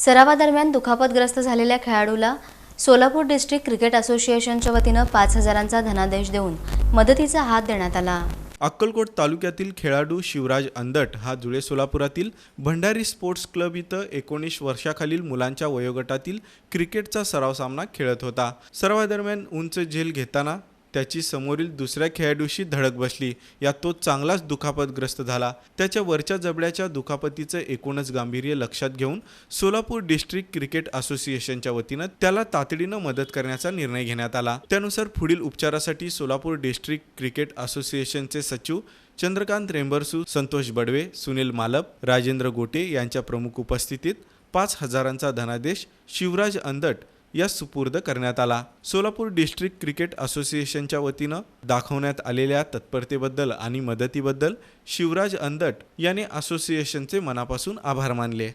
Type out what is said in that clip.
सरावादरम्यान दुखापतग्रस्त झालेल्या खेळाडूला Solapur district cricket असोसिएशनच्या वतीनं पाच हजारांचा धनादेश देऊन मदतीचा हात देण्यात आला. अक्कलकोट तालुक्यातील खेळाडू शिवराज अंदट हा जुळे सोलापुरातील भंडारी स्पोर्ट्स क्लब इथं एकोणीस वर्षाखालील मुलांच्या वयोगटातील क्रिकेटचा सराव सामना खेळत होता. सरावादरम्यान उंच झेल घेताना त्याची समोरील दुसऱ्या खेळाडूशी धडक बसली. यात तो चांगलाच दुखापतग्रस्त झाला. त्याच्या वरच्या जबड्याच्या दुखापतीचं एकूणच गांभीर्य लक्षात घेऊन सोलापूर डिस्ट्रिक्ट क्रिकेट असोसिएशनच्या वतीनं त्याला तातडीनं मदत करण्याचा निर्णय घेण्यात आला. त्यानुसार पुढील उपचारासाठी सोलापूर डिस्ट्रिक्ट क्रिकेट असोसिएशनचे सचिव चंद्रकांत रेंबरसू संतोष बडवे सुनील मालप राजेंद्र गोटे यांच्या प्रमुख उपस्थितीत पाच हजारांचा धनादेश शिवराज अंदट यास सुपूर्द करण्यात आला. सोलापूर डिस्ट्रिक्ट क्रिकेट असोसिएशनच्या वतीनं दाखवण्यात आलेल्या तत्परतेबद्दल आणि मदतीबद्दल शिवराज अंदट यांनी असोसिएशनचे मनापासून आभार मानले.